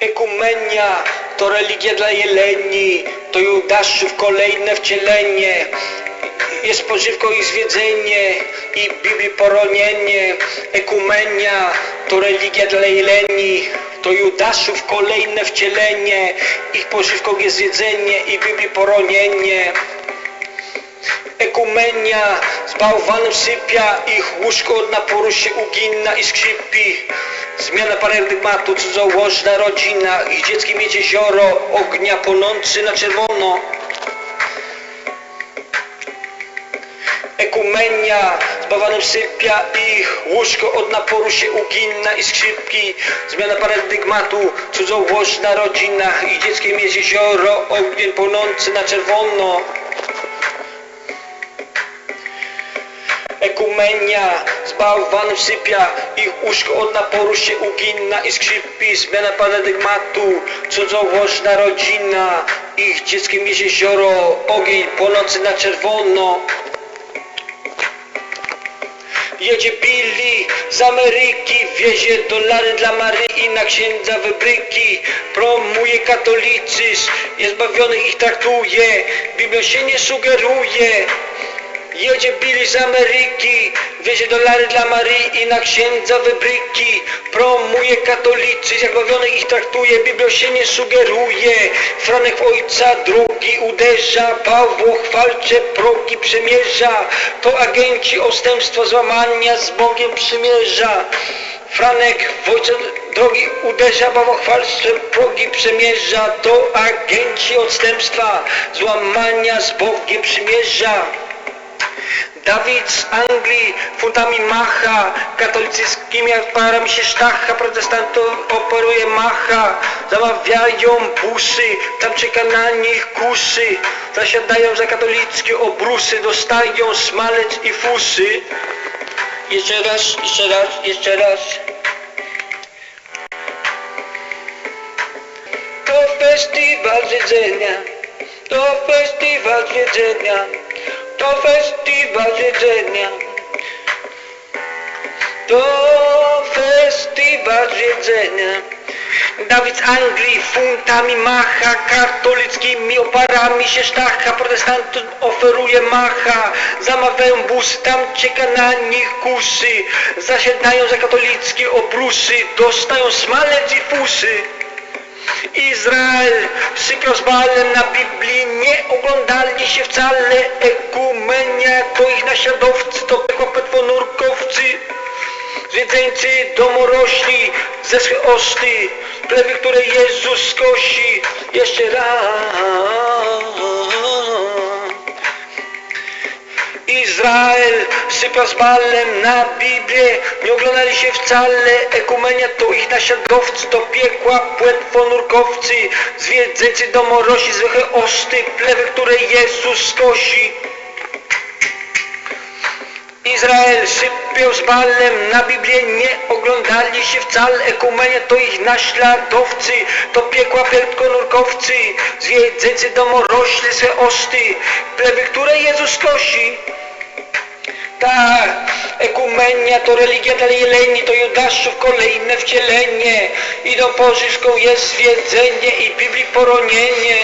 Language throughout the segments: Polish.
Ekumenia to religia dla jeleni, to Judaszów kolejne wcielenie. Jest pożywką ich zwiedzenie i Biblii poronienie. Ekumenia to religia dla jeleni, to Judaszów kolejne wcielenie. Ich pożywką jest zwiedzenie i Biblii poronienie. Ekumenia z bałwanem sypia, ich łóżko od naporu się ugina i skrzypi. Zmiana paradygmatu, cudzołożna rodzina, ich dzieckiem jest jezioro, ognia płonący na czerwono. Ekumenia z bałwanem sypia, ich łóżko od naporu się ugina i skrzypki. Zmiana paradygmatu, cudzołożna rodzina, ich dzieckiem jest jezioro, ogień płonący na czerwono. Ekumenia z bałwanem sypia, ich łóżko od naporu się ugina i skrzypi, zmiana paradygmatu, cudzołożna rodzina, ich dzieckiem jest jezioro, ogień płonący na czerwono. Jedzie Billy z Ameryki, wiezie dolary dla Maryi na księdza wybryki, promuje katolicyzm, jest bawionych ich traktuje, Biblią się nie sugeruje. Jedzie Billy z Ameryki, wiezie dolary dla Maryi na księdza wybryki, promuje katolicyzm, jak bawionych ich traktuje, Biblią się nie sugeruje. Franek w ojca drugi uderza, Pawło chwalcze progi przemierza, to agenci ostępstwa złamania z Bogiem przymierza. Franek w ojca drogi uderza, bałwochwalstwem progi przemierza, to agenci odstępstwa złamania z Bogiem przymierza. Dawid z Anglii funtami macha, katolicyckimi parami się sztacha, protestantów operuje macha, zamawiają busy, tam czeka na nich kusy, zasiadają za katolickie obrusy, dostają smalec i fusy. Jeszcze raz, jeszcze raz, jeszcze raz. To festiwal zjedzenia, to festiwal zjedzenia, to festiwal zjedzenia. To festiwal zjedzenia. Dawid z Anglii funtami macha, katolickimi oparami się sztacha, protestantów oferuje macha, zamawiają busy, tam czeka na nich kusy, zasiadają za katolickie obrusy, dostają smalec i fusy. Izrael sypiał z Baalem na Biblii, nie oglądali się wcale ekumenia, to ich naśladowcy, to petwonurkowcy, zwiedzeńcy domorośli, ze osty, plewy, które Jezus skosi, jeszcze raz. Izrael sypiał z Baalem na Biblię, nie oglądali się wcale, ekumenia to ich naśladowcy, to piekła, płetwonurkowcy, zwiedzeńcy domorośli, zwykłe osty, plewy, które Jezus skosi. Izrael sypiał z Baalem na Biblię, nie oglądali się wcale, ekumenia to ich naśladowcy, to piekła pierdkonurkowcy, zwiedzeńcy domorośli, swe osty, plewy, które Jezus kosi. Tak, ekumenia to religia dla jeleni, to Judaszów kolejne wcielenie, idą pożyczką jest zwiedzenie i Biblii poronienie.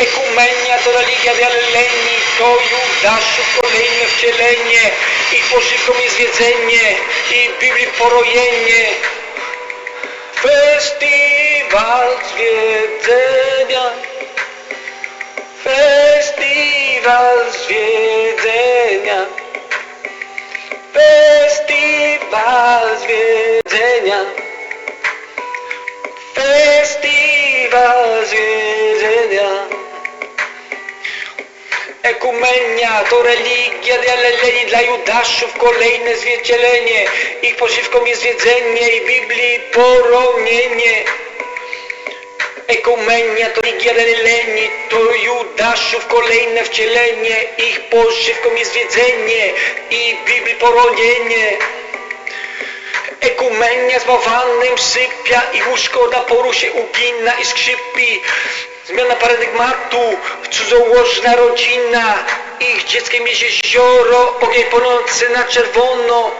Ekumenia to religia dla jeleni, to Judaszów kolejne wcielenie, ich pożywką jest zwiedzenie i Biblii porojenie. Festiwal zwiedzenia. Festiwal zwiedzenia. Festiwal zwiedzenia. Festiwal zwiedzenia. Ekumenia to religia dla leleni, dla Judaszów kolejne zwiecielenie. Ich pożywką jest zwiedzenie i Biblii poronienie. Ekumenia to religia leni, to Judaszów kolejne wcielenie, ich pożywką jest zwiedzenie i Biblii poronienie. Ekumenia z bałwanem sypia i łóżko naporu się ugina i skrzypi. Zmiana paradygmatu, cudzołożna rodzina, ich dzieckiem jest jezioro, ogień płonący na czerwono.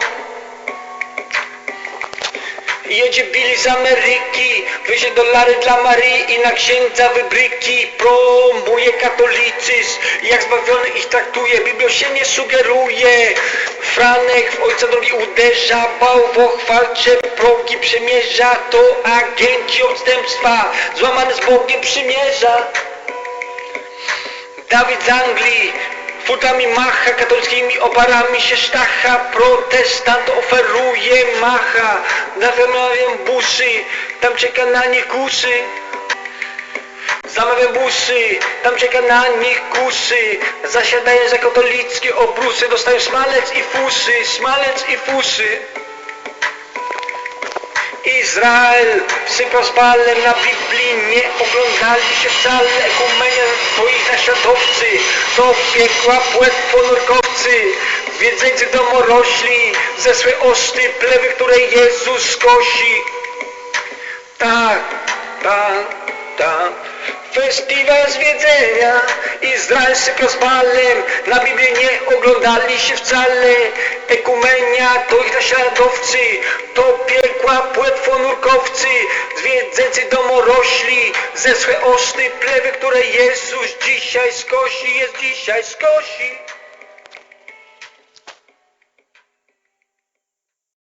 Jedzie Billy z Ameryki, wyjdzie dolary dla Maryi i na księdza wybryki. Promuje katolicyzm, jak zbawiony ich traktuje, Biblią się nie sugeruje. Franek w ojca drogi uderza, bałwoch walczy, progi przemierza, to agenci odstępstwa, złamany z Bogiem przymierza. Dawid z Anglii futami macha, katolickimi oparami się sztacha, protestant oferuje macha, zamawiam busy, tam czeka na nich kusy. Zamawiam busy, tam czeka na nich kusy, zasiadają za katolickie obrusy, dostają smalec i fusy, smalec i fusy. Izrael sypał z na Biblii, nie oglądali się wcale naśladowcy, do piekła płetwo nurkowcy, wiedzeńcy domorośli, ze swej oszty plewy, które Jezus kosi. Tak, tak, tak. Festiwal zwiedzenia, Izrael sypiał z palem, na Biblię nie oglądali się wcale. Ekumenia to ich naśladowcy, to piekła płetwo nurkowcy, zwiedzeńcy domorośli, ze swe oszty plewy, które Jezus dzisiaj skosi, jest dzisiaj skosi.